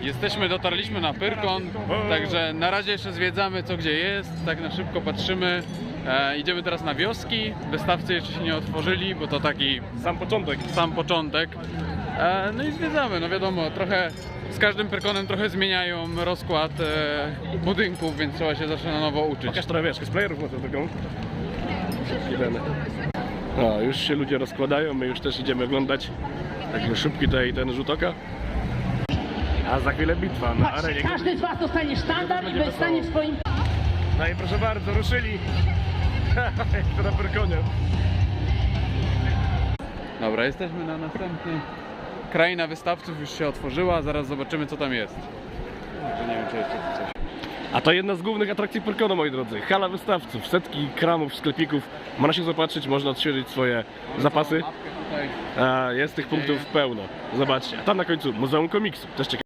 Jesteśmy, dotarliśmy na Pyrkon, także na razie jeszcze zwiedzamy co gdzie jest, tak na szybko patrzymy. E, idziemy teraz na wioski, wystawcy jeszcze się nie otworzyli, bo to taki Sam początek. sam początek. E, no i zwiedzamy, no wiadomo, trochę z każdym Pyrkonem trochę zmieniają rozkład e, budynków, więc trzeba się zawsze na nowo uczyć. Pokaż trochę, wiesz, cosplayerów na to taką. Idziemy. No, już się ludzie rozkładają, my już też idziemy oglądać. Taki szybki tutaj ten rzut oka. A za chwilę bitwa na arenie. Każdy z Was dostanie sztandar i stanie w swoim No i proszę bardzo, ruszyli. To na Pyrkonie. Dobra, jesteśmy na następnym. Kraina wystawców już się otworzyła, zaraz zobaczymy co tam jest. Nie wiem czy jeszcze tu coś. A to jedna z głównych atrakcji Pyrkonu, moi drodzy. Hala wystawców, setki kramów, sklepików. Można się zobaczyć, można odświeżyć swoje zapasy. A jest tych punktów pełno. Zobaczcie. A tam na końcu Muzeum Komiksu. Też ciekawe.